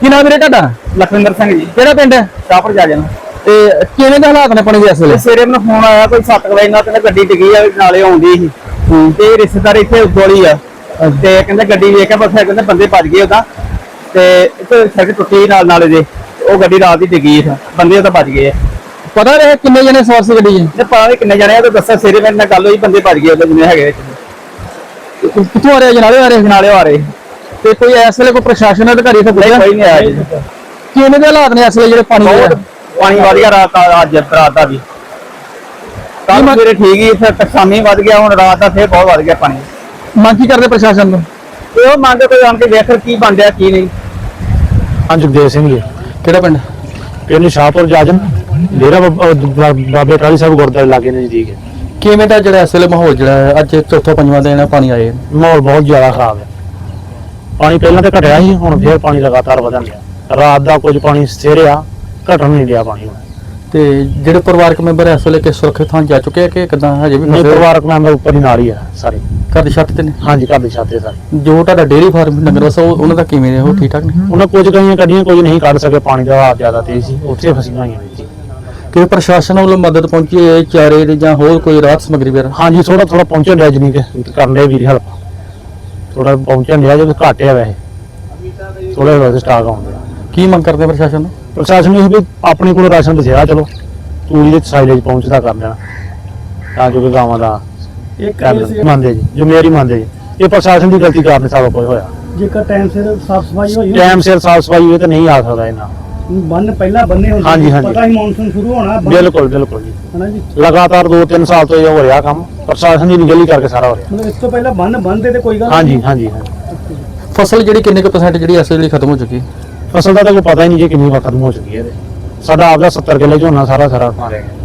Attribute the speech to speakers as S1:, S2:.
S1: ਕੀ ਨਾਮ ਵੀਰੇ ਤੁਹਾਡਾ?
S2: ਲਖਵਿੰਦਰ ਸਿੰਘ ਜੀ।
S1: ਕਿਹੜਾ ਪਿੰਡ? ਹੈ
S2: ਸ਼ਾਹਪੁਰ ਜਾ ਜਾਣਾ
S1: ਤੇ ਕਿਵੇਂ ਦੇ ਹਾਲਾਤ ਨੇ ਪਾਣੀ ਦੇ ਇਸ ਵੇਲੇ?
S2: ਤੇ ਸਵੇਰੇ ਮੈਨੂੰ ਫੋਨ ਆਇਆ ਕੋਈ 7 ਵਜੇ ਨਾਲ ਕਹਿੰਦਾ ਗੱਡੀ ਡਿੱਗੀ ਆ ਨਾਲੇ ਆਉਂਦੀ ਸੀ। ਤੇ ਰਿਸ਼ਤੇਦਾਰ ਇੱਥੇ ਉਦੋਲੀ ਆ। ਤੇ ਕਹਿੰਦਾ ਗੱਡੀ ਵੇਖ ਕੇ ਬਸ ਕਹਿੰਦੇ ਬੰਦੇ ਭੱਜ ਗਏ ਉਹਦਾ। ਤੇ ਇੱਥੇ ਸੜਕ ਟੁੱਟੀ ਨਾਲ ਨਾਲੇ ਦੇ। ਉਹ ਗੱਡੀ ਰਾਤ ਹੀ ਡਿੱਗੀ ਸੀ। ਬੰਦੇ ਉਹਦਾ ਭੱਜ ਗਏ ਆ।
S1: ਪਤਾ ਰਹੇ ਕਿੰਨੇ ਜਣੇ ਸਵਾਰ ਸੀ ਗੱਡੀ 'ਚ?
S2: ਤੇ ਪਤਾ ਨਹੀਂ ਕਿੰਨੇ ਜਣੇ ਆ ਤੇ ਦੱਸਿਆ ਸਵੇਰੇ ਮੇਰੇ ਨਾਲ ਗੱਲ ਹੋਈ ਬੰਦੇ ਭੱਜ ਗਏ ਉਹਦੇ ਜਿੰਨੇ ਹੈਗੇ
S1: ਕਿੱਥੋਂ ਆ ਰਹੇ ਜਨਾਲੇ ਆ ਰਹੇ
S2: ਨਾਲੇ ਆ ਰਹੇ।
S1: ਤੇ ਕੋਈ ਇਸ ਵੇਲੇ ਕੋਈ ਪ੍ਰਸ਼ਾਸਨ ਅਧਿਕਾਰੀ ਇੱਥੇ ਪੁੱਜਿਆ?
S2: ਕੋਈ ਨਹੀਂ ਆਇਆ ਜੀ।
S1: ਕਿਵੇਂ ਦੇ ਹਾਲਾਤ ਨੇ ਇਸ ਵੇਲੇ ਜਿਹੜੇ ਪਾਣੀ ਦੇ?
S2: ਬਹੁਤ ਪਾਣੀ ਵਧ ਗਿਆ ਰਾਤ ਦਾ ਅੱਜ ਰਾਤ ਦਾ ਵੀ। ਕੱਲ ਸਵੇਰੇ ਠੀਕ ਹੀ ਫਿਰ ਤੱਕ ਸ਼ਾਮੀ ਵਧ ਗਿਆ ਹੁਣ ਰਾਤ ਦਾ ਫੇਰ ਬਹੁਤ ਵਧ ਗਿਆ ਪਾਣੀ।
S1: ਮੰਗ ਕੀ ਕਰਦੇ ਪ੍ਰਸ਼ਾਸਨ ਨੂੰ?
S2: ਤੇ ਉਹ ਮੰਗ ਕੋਈ ਆਣ ਕੇ ਵੇਖ ਕੀ ਬਣ ਰਿਹਾ ਕੀ ਨਹੀਂ।
S3: ਹਾਂ ਜਗਦੇਵ ਸਿੰਘ ਜੀ।
S1: ਕਿਹੜਾ ਪਿੰਡ?
S3: ਪਿੰਡ ਸ਼ਾਹਪੁਰ ਜਾਜਨ। ਡੇਰਾ ਬਾਬਾ- ਅਹ ਬਾਬੇ ਟਾਲੀ ਸਾਹਿਬ ਗੁਰਦੁਆਰੇ ਲਾਗੇ ਨਜ਼ਦੀਕ ਹੈ।
S1: ਕਿਵੇਂ ਦਾ ਜਿਹੜਾ ਇਸ ਵੇਲੇ ਮਾਹੌਲ ਜਿਹੜਾ ਹੈ? ਅੱਜ ਚੌਥਾ ਪੰਜਵਾਂ ਦਿਨ ਹੈ ਪਾਣੀ ਆਏ।
S3: ਮਾਹੌਲ ਬਹੁਤ ਜ਼ਿਆਦਾ ਖਰਾਬ ਹੈ। ਪਾਣੀ ਪਹਿਲਾਂ ਤਾਂ ਘਟਿਆ ਸੀ ਹੁਣ ਫੇਰ ਪਾਣੀ ਲਗਾਤਾਰ ਵਧਣ ਗਿਆ ਰਾਤ ਦਾ ਕੁਝ ਪਾਣੀ ਸਥਿਰ ਆ ਘਟਣ ਨਹੀਂ ਰਿਹਾ ਪਾਣੀ ਹੁਣ।
S1: ਤੇ ਜਿਹੜੇ ਪਰਿਵਾਰਕ ਮੈਂਬਰ ਇਸ ਵੇਲੇ ਕਿਸ ਸੁਰੱਖਿਅਤ ਥਾਂ ਜਾ ਚੁੱਕੇ ਆ ਕਿ ਕਿਦਾਂ? ਹਜੇ ਵੀ
S3: ਨਹੀਂ? ਪਰਿਵਾਰਕ ਮੈਂਬਰ ਉੱਪਰ ਹੀ ਨਾਲ ਹੀ ਆ ਸਾਰੇ।
S1: ਘਰ ਦੀ ਛੱਤ ਤੇ ਨੇ?
S3: ਹਾਂਜੀ ਘਰ ਦੇ ਛਾਤੇ ਸਾਰੇ।
S1: ਜੋ ਤੁਹਾਡਾ ਡੇਰੀ ਫਾਰਮ ਨਗਰ ਵਸਾ ਉਹ- ਉਹਨਾਂ ਦਾ ਕਿਵੇਂ ਨੇ ਉਹ ਠੀਕ ਠਾਕ ਨੇ?
S3: ਉਹਨਾਂ ਕੁਝ ਕਈਆਂ ਕੱਢੀਆਂ ਕੁਝ ਨਹੀਂ ਕੱਢ ਸਕੇ ਪਾਣੀ ਦਾ ਵਹਾਅ ਜ਼ਿਆਦਾ ਤੇਜ਼ ਸੀ ਉੱਥੇ ਫਸੀਆਂ ਹੋਈਆਂ ਨੇ ਜੀ।
S1: ਕਿ ਪ੍ਰਸ਼ਾਸਨ ਵੱਲੋਂ ਮਦਦ ਪਹੁੰਚੀ ਹੈ ਚਾਰੇ ਦੇ ਜਾਂ ਹੋਰ ਕੋਈ ਰਾਹਤ ਸਮੱਗਰੀ ਵਗੈਰਾ?
S3: ਹਾਂਜੀ ਥੋੜਾ ਥੋੜਾ ਪਹੁੰਚਣ ਡਿਆ ਜਨੀ ਕਿ ਕਰਨ ਦੇ ਵੀਰ ਹੈਲਪ ਥੋੜਾ ਪਹੁੰਚਣ ਡਿਆ ਜੇ ਘੱਟ ਆ ਵੈਸੇ। ਥੋੜਾ ਥੋੜਾ ਸਟਾਕ ਆਉਂਦੇ
S1: ਕੀ ਮੰਗ ਕਰਦੇ ਪ੍ਰਸ਼ਾਸਨ ਨੂੰ?
S3: ਪ੍ਰਸ਼ਾਸਨ ਨੂੰ ਇਹ ਵੀ ਆਪਣੇ ਕੋਲ ਰਾਸ਼ਨ ਬਥੇਰਾ ਚਲੋ ਤੂੜੀ ਦੇ ਸਾਈਲੇਜ ਪਹੁੰਚਦਾ ਕਰ ਦੇਣਾ ਤਾਂ ਜੋ ਗਾਵਾਂ ਦਾ ਮੰਨਦੇ ਜੀ ਜ਼ਿੰਮੇਵਾਰੀ ਮੰਨਦੇ ਜੀ। ਇਹ ਪ੍ਰਸ਼ਾਸਨ ਦੀ ਗਲਤੀ ਕਾਰਨ ਸਾਰਾ ਕੁਝ ਹੋਇਆ।
S4: ਜੇਕਰ ਟਾਈਮ ਸਿਰ ਸਾਫ਼ ਸਫ਼ਾਈ ਹੋਈ
S3: ਟਾਈਮ ਸਿਰ ਸਾਫ਼ ਸਫ਼ਾਈ ਹੋਵੇ ਤਾਂ ਨਹੀਂ ਆ ਸਕਦਾ ਇਹਨਾਂ।
S4: ਬੰਨ ਪਹਿਲਾਂ ਬੰਨੇ ਹੁੰਦੇ
S3: ਹਾਂਜੀ, ਹਾਂਜੀ।
S4: ਪਤਾ ਹੀ ਮੌਨਸੂਨ ਸ਼ੁਰੂ ਹੋਣਾ ਬੰਨ੍ਹ-
S3: ਬਿਲਕੁਲ ਬਿਲਕੁਲ ਜੀ।
S4: ਹਨਾ ਜੀ?
S3: ਲਗਾਤਾਰ 2-3 ਸਾਲ ਤੋਂ ਇਹ ਹੋ ਰਿਹਾ ਕੰਮ ਪ੍ਰਸ਼ਾਸਨ ਦੀ ਨਿਗਲੀ ਕਰਕੇ ਸਾਰਾ ਹੋ ਰਿਹਾ।
S4: ਮਤਲਬ ਇਸ ਤੋਂ ਪਹਿਲਾਂ ਬੰਨ ਬੰਨਦੇ ਤੇ ਕੋਈ ਗੱਲ
S3: ਹਾਂਜੀ ਹਾਂਜੀ ਹਾਂਜੀ।
S1: ਫਸਲ ਜਿਹੜੀ ਕਿੰਨੇ ਕੁ ਪਰਸੈਂਟ ਜਿਹੜੀ ਇਸ ਵੇਲੇ ਖਤਮ ਹੋ ਚੁੱਕੀ? ਹੈ
S3: ਫਸਲ ਦਾ ਤਾਂ ਕੋਈ ਪਤਾ ਹੀ ਨਹੀਂ ਜੀ ਕਿੰਨੀ ਵਾਰ ਖਤਮ ਹੋ ਚੁੱਕੀ ਹੈ ਇਹਦੇ। ਸਾਡਾ ਆਪਦਾ 70 ਕਿੱਲੇ ਝੋਨਾ ਸਾਰਾ ਸਾਰਾ ਮਾਰਿਆ ਗਿਆ